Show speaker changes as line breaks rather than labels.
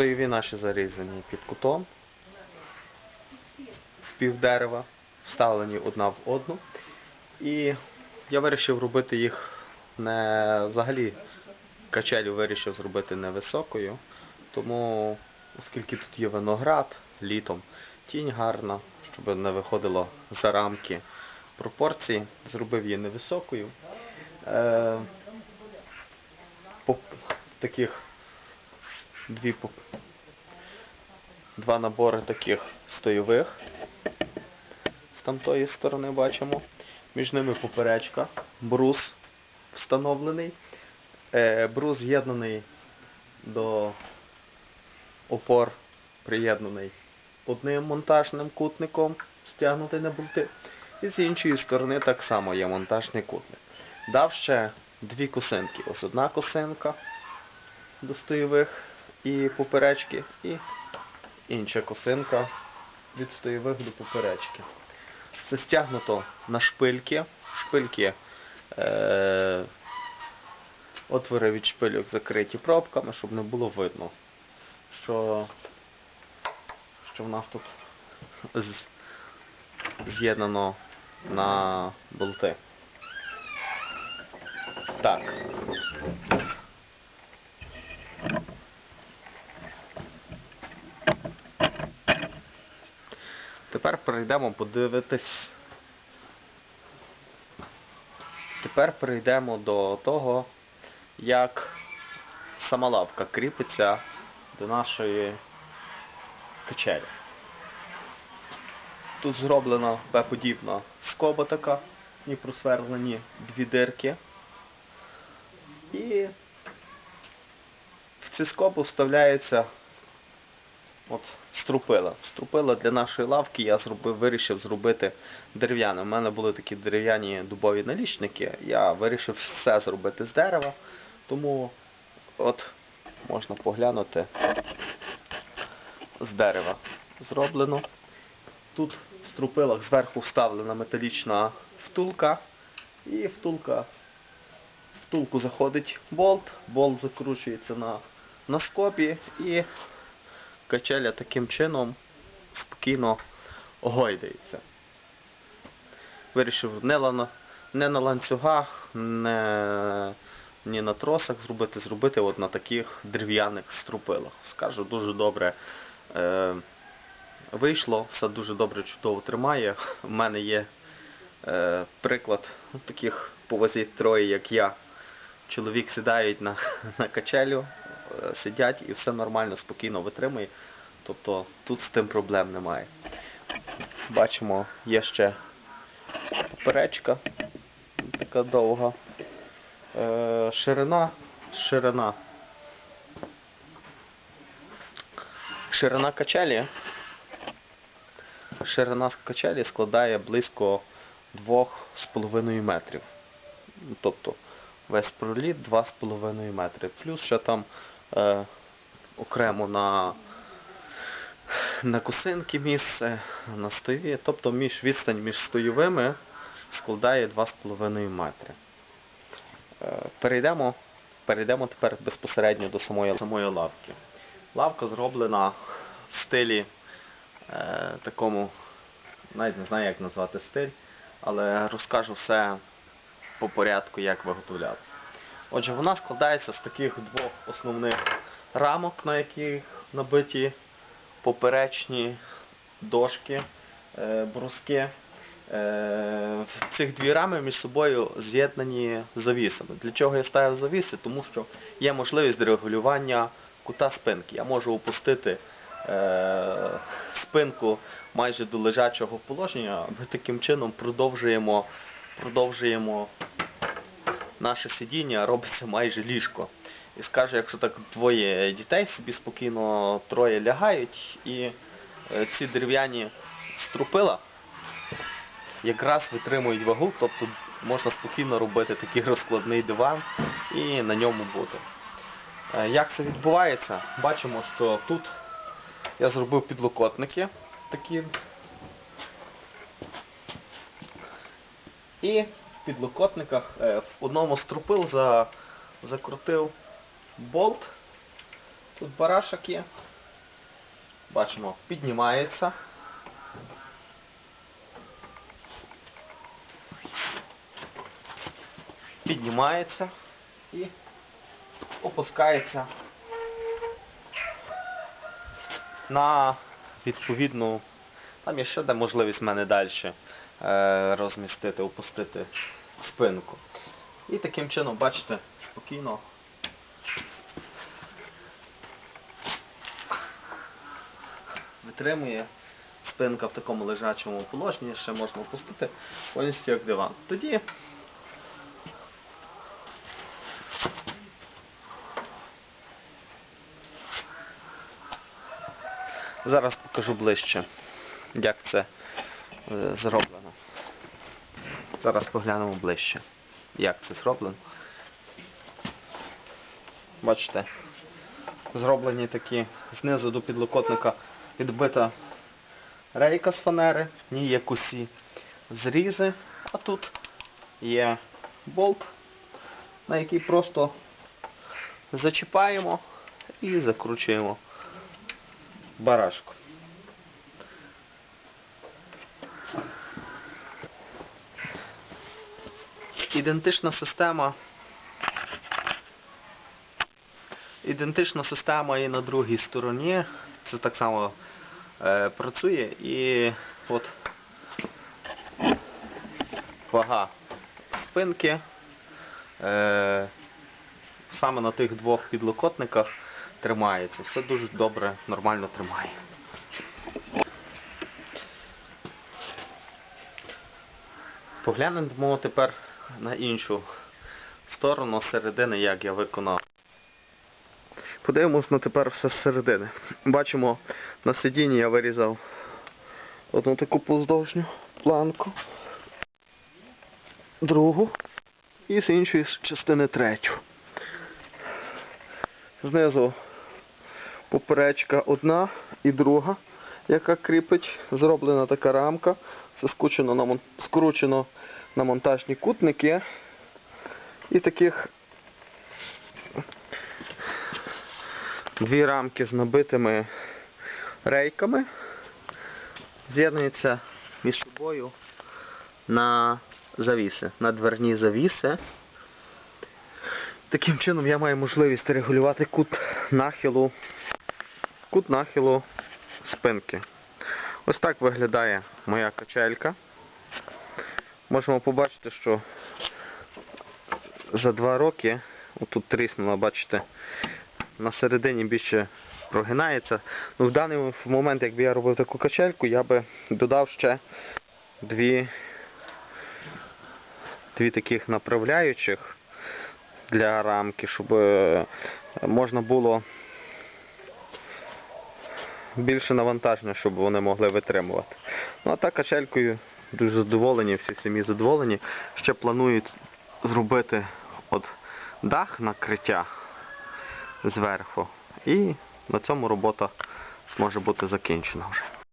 Стоєві наші зарізані під кутом, в пів дерева, вставлені одна в одну. І я вирішив робити їх не взагалі качелю вирішив зробити невисокою, тому оскільки тут є виноград літом, тінь гарна, щоб не виходило за рамки пропорції, зробив її невисокою. Е, по таких дві два набори таких стойових з тамтої сторони бачимо. Між ними поперечка, брус встановлений. Е, брус з'єднаний до опор, приєднаний одним монтажним кутником, стягнутий на болти. І з іншої сторони так само є монтажний кутник. Дав ще дві косинки. Ось одна косинка до стоєвих і поперечки, і інша косинка від стоєвих до поперечки. Це стягнуто на шпильки. Шпильки е, отвори від шпильок закриті пробками, щоб не було видно, що, що в нас тут з'єднано на болти. Так. Тепер перейдемо подивитись. Тепер перейдемо до того, як сама лавка кріпиться до нашої качелі. Тут зроблена П-подібна скоба така, і просверлені дві дирки. І в цю скобу вставляється от струпила. Струпила для нашої лавки я зробив, вирішив зробити дерев'яне. У мене були такі дерев'яні дубові налічники. Я вирішив все зробити з дерева. Тому от можна поглянути з дерева зроблено. Тут в струпилах зверху вставлена металічна втулка. І втулка втулку заходить болт, болт закручується на, на скобі і качеля таким чином спокійно гойдається. Вирішив не, лана- не на ланцюгах, не, ні на тросах зробити, зробити от на таких дерев'яних струпилах. Скажу, дуже добре е, вийшло, все дуже добре, чудово тримає. У мене є е, приклад таких по троє, як я. Чоловік сідають на, на качелю, сидять і все нормально, спокійно витримує. Тобто тут з тим проблем немає. Бачимо, є ще поперечка така довга. Е, ширина, ширина. Ширина качелі. Ширина качелі складає близько 2,5 метрів. Тобто весь проліт 2,5 метри. Плюс ще там е, окремо на, на косинки місце, на стові. Тобто між відстань між стоєвими складає 2,5 метри. Е, перейдемо, перейдемо тепер безпосередньо до самої, самої лавки. Лавка зроблена в стилі е, такому, навіть не знаю, як назвати стиль, але розкажу все по порядку, як виготовляти. Отже, вона складається з таких двох основних рамок, на яких набиті поперечні дошки, е, бруски. Е, Ці дві рами між собою з'єднані завісами. Для чого я ставив завіси? Тому що є можливість регулювання кута спинки. Я можу опустити е, спинку майже до лежачого положення, ми таким чином продовжуємо, продовжуємо наше сидіння, робиться майже ліжко. І скажу, якщо так двоє дітей собі спокійно троє лягають, і е, ці дерев'яні струпила якраз витримують вагу, тобто можна спокійно робити такий розкладний диван і на ньому бути. Е, Як це відбувається? Бачимо, що тут я зробив підлокотники такі. І підлокотниках е, в одному з трупил за, закрутив болт. Тут барашок є. бачимо, піднімається. Піднімається і опускається на відповідну. Там є ще де можливість в мене далі розмістити, опустити спинку. І таким чином, бачите, спокійно витримує спинка в такому лежачому положенні, ще можна опустити повністю як диван. Тоді зараз покажу ближче, як це е, зроблено. Зараз поглянемо ближче, як це зроблено. Бачите, зроблені такі знизу до підлокотника відбита рейка з фанери, в ній є кусі зрізи, а тут є болт, на який просто зачіпаємо і закручуємо барашку. Ідентична система. Ідентична система і на другій стороні. Це так само е, працює і от вага спинки е, саме на тих двох підлокотниках тримається. Все дуже добре, нормально тримає. Поглянемо тепер на іншу сторону середини, як я виконав. Подивимось на тепер все з середини. Бачимо, на сидінні я вирізав одну таку поздовжню планку, другу і з іншої частини третю. Знизу поперечка одна і друга, яка кріпить, зроблена така рамка, це скручено скручено на монтажні кутники і таких дві рамки з набитими рейками з'єднуються між собою на завіси, на дверні завіси. Таким чином я маю можливість регулювати кут нахилу, кут нахилу спинки. Ось так виглядає моя качелька. Можемо побачити, що за два роки, отут тріснула, бачите, на середині більше прогинається. Ну, в даний момент, якби я робив таку качельку, я би додав ще дві, дві таких направляючих для рамки, щоб е, можна було більше навантаження, щоб вони могли витримувати. Ну а так качелькою дуже задоволені, всі самі задоволені. Ще планують зробити от дах накриття зверху. І на цьому робота зможе бути закінчена вже.